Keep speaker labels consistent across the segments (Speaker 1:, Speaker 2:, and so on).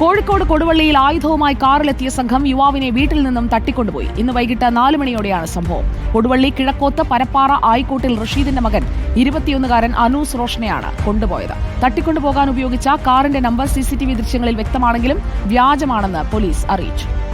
Speaker 1: കോഴിക്കോട് കൊടുവള്ളിയിൽ ആയുധവുമായി കാറിലെത്തിയ സംഘം യുവാവിനെ വീട്ടിൽ നിന്നും തട്ടിക്കൊണ്ടുപോയി. ഇന്ന് വൈകിട്ട് നാല് മണിയോടെയാണ് സംഭവം. കൊടുവള്ളി കിഴക്കോത്ത് പരപ്പാറ ആയിക്കോട്ടിൽ റഷീദിന്റെ മകൻ ഇരുപത്തിയൊന്നുകാരൻ അനൂസ് റോഷനെയാണ് കൊണ്ടുപോയത്. തട്ടിക്കൊണ്ടുപോകാൻ ഉപയോഗിച്ച കാറിന്റെ നമ്പർ സിസിടിവി ദൃശ്യങ്ങളിൽ വ്യക്തമാണെങ്കിലും വ്യാജമാണെന്ന് പോലീസ് അറിയിച്ചു.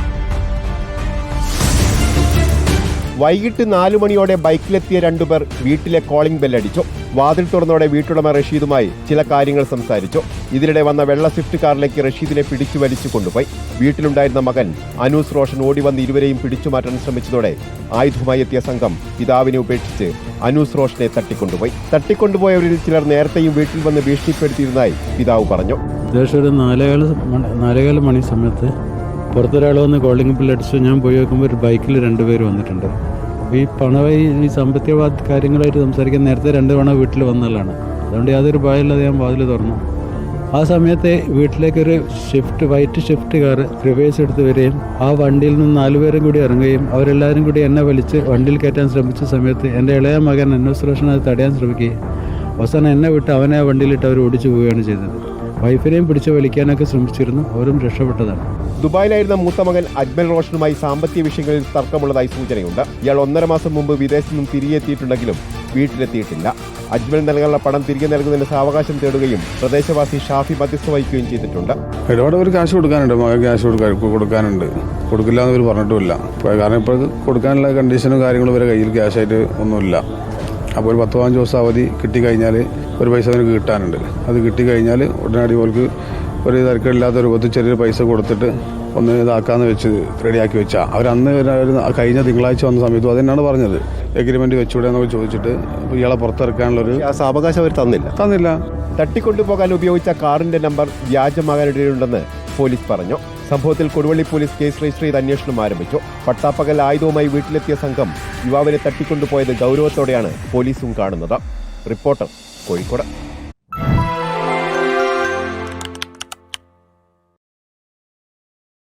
Speaker 2: വൈകിട്ട് നാലു മണിയോടെ ബൈക്കിലെത്തിയ രണ്ടുപേർ വീട്ടിലെ കോളിംഗ് ബെല്ലടിച്ചു വാതിൽ തുറന്നോടെ വീട്ടുടമ റഷീദുമായി ചില കാര്യങ്ങൾ സംസാരിച്ചു. ഇതിനിടെ വന്ന വെള്ള സ്വിഫ്റ്റ് കാറിലേക്ക് റഷീദിനെ പിടിച്ചു വലിച്ചു കൊണ്ടുപോയി. വീട്ടിലുണ്ടായിരുന്ന മകൻ അനൂസ് റോഷൻ ഓടി വന്ന് ഇരുവരെയും പിടിച്ചു മാറ്റാൻ ശ്രമിച്ചതോടെ ആയുധമായി എത്തിയ സംഘം പിതാവിനെ ഉപേക്ഷിച്ച് അനൂസ് റോഷനെ തട്ടിക്കൊണ്ടുപോയി. തട്ടിക്കൊണ്ടുപോയവരിൽ ചിലർ നേരത്തെയും വീട്ടിൽ വന്ന് ഭീഷണിപ്പെടുത്തിയിരുന്നതായി പിതാവ് പറഞ്ഞു.
Speaker 3: ഏകദേശം ഒരു നാലേകാൽ നാലേകാൽ മണി സമയത്ത് പുറത്തൊരാൾ വന്ന് കോളിംഗ് ബില്ലടിച്ചു ഞാൻ പോയി നോക്കുമ്പോൾ ഒരു ബൈക്കിൽ രണ്ടുപേർ വന്നിട്ടുണ്ട്. ഈ പണമായി ഈ സാമ്പത്തിക കാര്യങ്ങളായിട്ട് സംസാരിക്കാൻ നേരത്തെ രണ്ട് തവണ വീട്ടിൽ വന്നതാണ്. അതുകൊണ്ട് യാതൊരു ഭയമില്ലാതെ ഞാൻ വാതിൽ തുറന്നു. ആ സമയത്ത് വീട്ടിലേക്കൊരു Swift white Swift car reverse എടുത്ത് വരികയും ആ വണ്ടിയിൽ നിന്ന് നാലുപേരും കൂടി ഇറങ്ങുകയും അവരെല്ലാവരും കൂടി എന്നെ വലിച്ച് വണ്ടിയിൽ കയറ്റാൻ ശ്രമിച്ച സമയത്ത് എന്റെ ഇളയ മകൻ അന്വേഷണം അത് തടയാൻ ശ്രമിക്കുകയും അവസാനം എന്നെ വിട്ട് അവനെ ആ വണ്ടിയിലിട്ട് അവർ ഓടിച്ചു പോവുകയാണ് ചെയ്തത്. വൈഫിനെയും പിടിച്ച് വലിക്കാനൊക്കെ ശ്രമിച്ചിരുന്നു അവരും രക്ഷപ്പെട്ടതാണ്.
Speaker 2: ദുബായിലായിരുന്ന മൂത്ത മകൻ അജ്മൽ റോഷനുമായി സാമ്പത്തിക വിഷയങ്ങളിൽ തർക്കമുള്ളതായി സൂചനയുണ്ട്. ഇയാൾ ഒന്നര മാസം മുമ്പ് വിദേശത്ത് നിന്നും തിരികെത്തിയിട്ടുണ്ടെങ്കിലും വീട്ടിലെത്തിയിട്ടില്ല. അജ്മൽ നൽകാനുള്ള പണം തിരികെ നൽകുന്നതിന് സാവകാശം തേടുകയും പ്രദേശവാസി ഷാഫി മധ്യസ്ഥ വഹിക്കുകയും ചെയ്തിട്ടുണ്ട്.
Speaker 4: ഒരുപാട് പേര് ക്യാഷ് കൊടുക്കാനുണ്ട്. മകൻ ക്യാഷ് കൊടുക്കാനുണ്ട്. കൊടുക്കില്ല എന്ന് പറഞ്ഞിട്ടുമില്ല. കാരണം ഇപ്പോൾ കൊടുക്കാനുള്ള കണ്ടീഷനും കാര്യങ്ങളും ഇവരെ കയ്യിൽ ക്യാഷായിട്ട് ഒന്നുമില്ല. അപ്പോൾ ഒരു പത്ത് പതിനഞ്ച് ദിവസം അവധി കിട്ടിക്കഴിഞ്ഞാൽ ഒരു പൈസ അവർക്ക് കിട്ടാനുണ്ട്. അത് കിട്ടിക്കഴിഞ്ഞാൽ ഉടനടി അവർക്ക് ഒരു തിരക്കില്ലാത്ത രൂപത്തിൽ ചെറിയൊരു പൈസ കൊടുത്തിട്ട് ഒന്ന് ഇതാക്കാന്ന് വെച്ച് റെഡിയാക്കി വെച്ചാൽ അവരന്ന് കഴിഞ്ഞ തിങ്കളാഴ്ച വന്ന സമയത്ത് അത് തന്നെയാണ് പറഞ്ഞത്. എഗ്രിമെന്റ് വെച്ചുകൂടെ എന്നൊക്കെ ചോദിച്ചിട്ട് ഇയാളെ പുറത്തിറക്കാനുള്ളൊരു
Speaker 2: അവകാശം അവർ തന്നില്ല.
Speaker 4: തന്നില്ല.
Speaker 2: തട്ടിക്കൊണ്ടുപോകാൻ ഉപയോഗിച്ച കാറിന്റെ നമ്പർ വ്യാജമാകാനിടയുണ്ടെന്ന് പോലീസ് പറഞ്ഞു. സംഭവത്തിൽ കൊടുവള്ളി പോലീസ് കേസ് രജിസ്റ്റർ ചെയ്ത് അന്വേഷണം ആരംഭിച്ചു. പട്ടാപ്പകൽ ആയുധവുമായി വീട്ടിലെത്തിയ സംഘം യുവാവിനെ തട്ടിക്കൊണ്ടുപോയത് ഗൗരവത്തോടെയാണ് പോലീസും കാണുന്നത്. റിപ്പോർട്ടർ കോഴിക്കോട്.